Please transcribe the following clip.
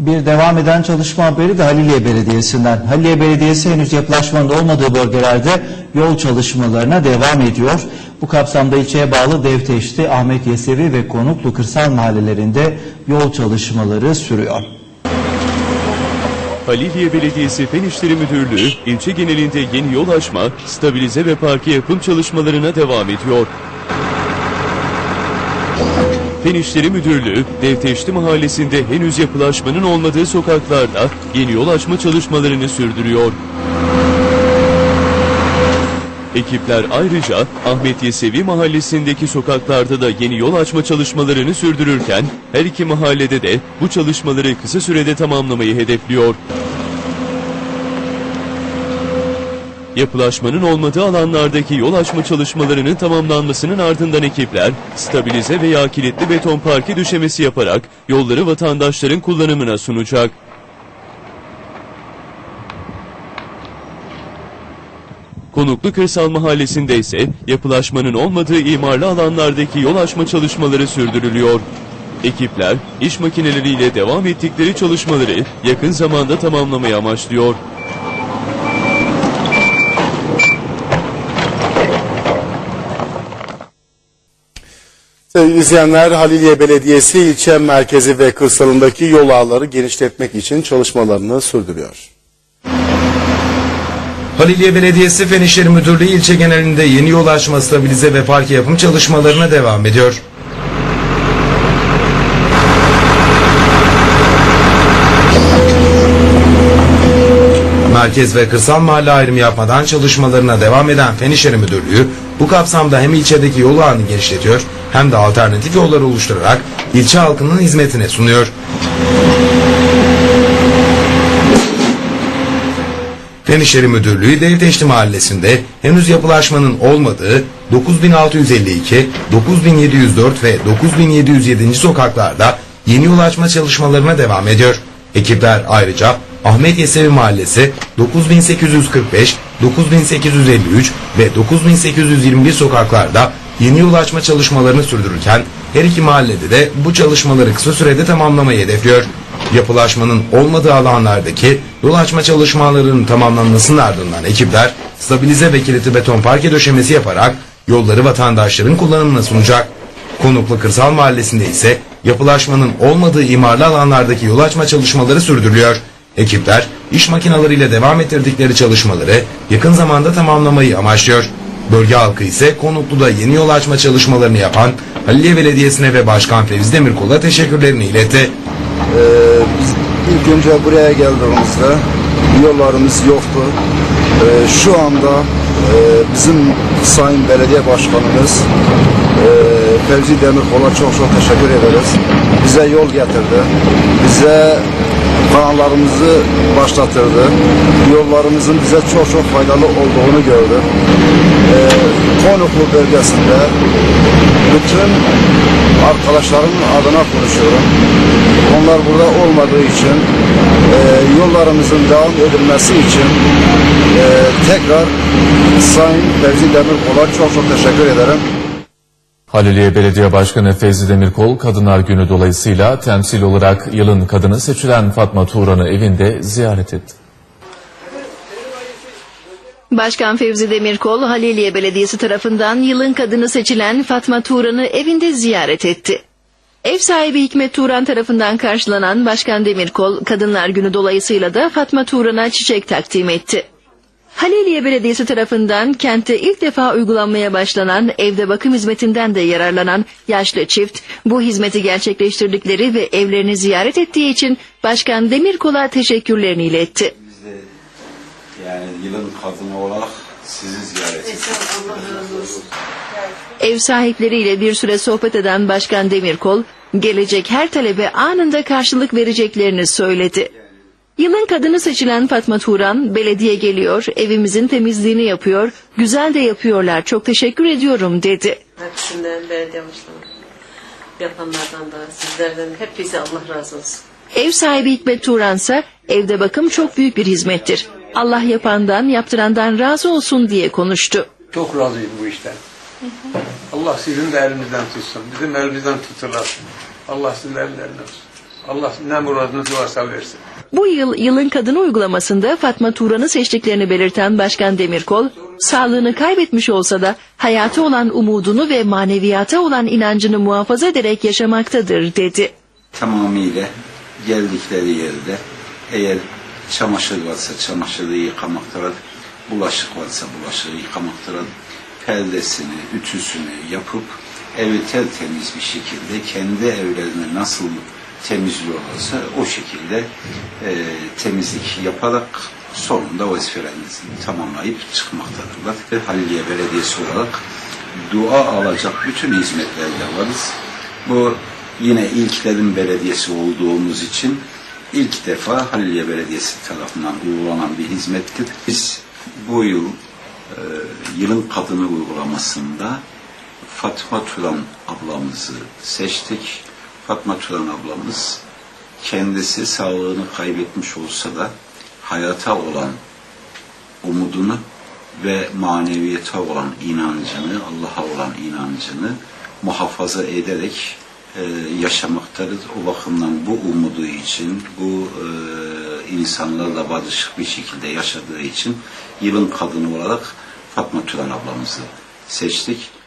Bir devam eden çalışma haberi de Haliliye Belediyesi'nden. Haliliye Belediyesi henüz yapılaşmanın olmadığı bölgelerde yol çalışmalarına devam ediyor. Bu kapsamda ilçeye bağlı Devteşti, Ahmet Yesevi ve Konuklu Kırsal mahallelerinde yol çalışmaları sürüyor. Haliliye Belediyesi Fen İşleri Müdürlüğü ilçe genelinde yeni yol açma, stabilize ve parke yapım çalışmalarına devam ediyor. Fen İşleri Müdürlüğü, Devteşti Mahallesi'nde henüz yapılaşmanın olmadığı sokaklarda yeni yol açma çalışmalarını sürdürüyor. Ekipler ayrıca Ahmet Yesevi mahallesindeki sokaklarda da yeni yol açma çalışmalarını sürdürürken her iki mahallede de bu çalışmaları kısa sürede tamamlamayı hedefliyor. Yapılaşmanın olmadığı alanlardaki yol açma çalışmalarının tamamlanmasının ardından ekipler stabilize veya kilitli beton parke düşemesi yaparak yolları vatandaşların kullanımına sunacak. Konuklu Kırsal Mahallesi'nde ise yapılaşmanın olmadığı imarlı alanlardaki yol açma çalışmaları sürdürülüyor. Ekipler iş makineleriyle devam ettikleri çalışmaları yakın zamanda tamamlamayı amaçlıyor. Sevgili izleyenler, Haliliye Belediyesi ilçe merkezi ve kırsalındaki yol ağları genişletmek için çalışmalarını sürdürüyor. Haliliye Belediyesi Fen İşleri Müdürlüğü ilçe genelinde yeni yol açma, stabilize ve parke yapım çalışmalarına devam ediyor. Merkez ve kırsal mahalle ayrımı yapmadan çalışmalarına devam eden Fen İşleri Müdürlüğü bu kapsamda hem ilçedeki yol ağını genişletiyor hem de alternatif yollar oluşturarak ilçe halkının hizmetine sunuyor. Fen İşleri Müdürlüğü Devteşti Mahallesi'nde henüz yapılaşmanın olmadığı 9652, 9704 ve 9707. sokaklarda yeni yol açma çalışmalarına devam ediyor. Ekipler ayrıca Ahmet Yesevi Mahallesi 9845, 9853 ve 9821 sokaklarda yeni yol açma çalışmalarını sürdürürken her iki mahallede de bu çalışmaları kısa sürede tamamlamayı hedefliyor. Yapılaşmanın olmadığı alanlardaki yol açma çalışmalarının tamamlanmasının ardından ekipler stabilize ve kilitli beton parke döşemesi yaparak yolları vatandaşların kullanımına sunacak. Konuklu Kırsal Mahallesi'nde ise yapılaşmanın olmadığı imarlı alanlardaki yol açma çalışmaları sürdürülüyor. Ekipler iş makinalarıyla devam ettirdikleri çalışmaları yakın zamanda tamamlamayı amaçlıyor. Bölge halkı ise Konuklu'da yeni yol açma çalışmalarını yapan Haliliye Belediyesi'ne ve Başkan Fevzi Demirkol'a teşekkürlerini iletti. Biz ilk önce buraya geldiğimizde yollarımız yoktu. Ee, şu anda e, bizim Sayın Belediye Başkanımız e, Fevzi Demirkol'a çok çok teşekkür ederiz. Bize yol getirdi. Bize kanallarımızı başlatırdı. Yollarımızın bize çok çok faydalı olduğunu gördü. Ee, Konuklu bölgesinde bütün arkadaşlarımın adına konuşuyorum. Onlar burada olmadığı için e, yollarımızın devam edilmesi için e, tekrar Sayın Fevzi Demirkol'a çok çok teşekkür ederim. Haliliye Belediye Başkanı Fevzi Demirkol Kadınlar Günü dolayısıyla temsil olarak yılın kadını seçilen Fatma Turan'ı evinde ziyaret etti. Başkan Fevzi Demirkol, Haliliye Belediyesi tarafından yılın kadını seçilen Fatma Turan'ı evinde ziyaret etti. Ev sahibi Hikmet Turan tarafından karşılanan Başkan Demirkol, Kadınlar Günü dolayısıyla da Fatma Turan'a çiçek takdim etti. Haliliye Belediyesi tarafından kentte ilk defa uygulanmaya başlanan evde bakım hizmetinden de yararlanan yaşlı çift bu hizmeti gerçekleştirdikleri ve evlerini ziyaret ettiği için Başkan Demirkol'a teşekkürlerini iletti. Biz de yani yılın kadını olarak sizi ziyaret ediyoruz. Ev sahipleriyle bir süre sohbet eden Başkan Demirkol, gelecek her talebe anında karşılık vereceklerini söyledi. Yılın kadını seçilen Fatma Turan, belediye geliyor, evimizin temizliğini yapıyor, güzel de yapıyorlar, çok teşekkür ediyorum dedi. Hepsinden belediye yapanlardan da sizlerden hepinize Allah razı olsun. Ev sahibi Hikmet Turan ise evde bakım çok büyük bir hizmettir. Allah yapandan, yaptırandan razı olsun diye konuştu. Çok razıyım bu işten. Allah sizin de elinizden tutsun. Bizim elimizden tuturlar. Allah sizin ellerinden tutsun. Allah ne muradınız varsa versin. Bu yıl yılın kadını uygulamasında Fatma Turan'ı seçtiklerini belirten Başkan Demirkol, sağlığını kaybetmiş olsa da hayata olan umudunu ve maneviyata olan inancını muhafaza ederek yaşamaktadır dedi. Tamamıyla geldikleri yerde eğer çamaşır varsa çamaşırı yıkamaktalar, bulaşık varsa bulaşığı yıkamaktalar, perdesini, ütüsünü yapıp evi tertemiz bir şekilde kendi evlerini nasıl temizliyorlarsa o şekilde e, temizlik yaparak sonunda vazifelerini tamamlayıp çıkmaktadırlar. Ve Haliliye Belediyesi olarak dua alacak bütün hizmetlerde varız. Bu yine ilklerin belediyesi olduğumuz için ilk defa Haliliye Belediyesi tarafından uygulanan bir hizmettir. Biz bu yıl e, yılın kadını uygulamasında Fatma Turan ablamızı seçtik. Fatma Turan ablamız kendisi sağlığını kaybetmiş olsa da hayata olan umudunu ve maneviyata olan inancını, Allah'a olan inancını muhafaza ederek e, yaşamaktadır. O bakımdan bu umudu için, bu e, insanlarla barışık bir şekilde yaşadığı için yılın kadını olarak Fatma Turan ablamızı seçtik.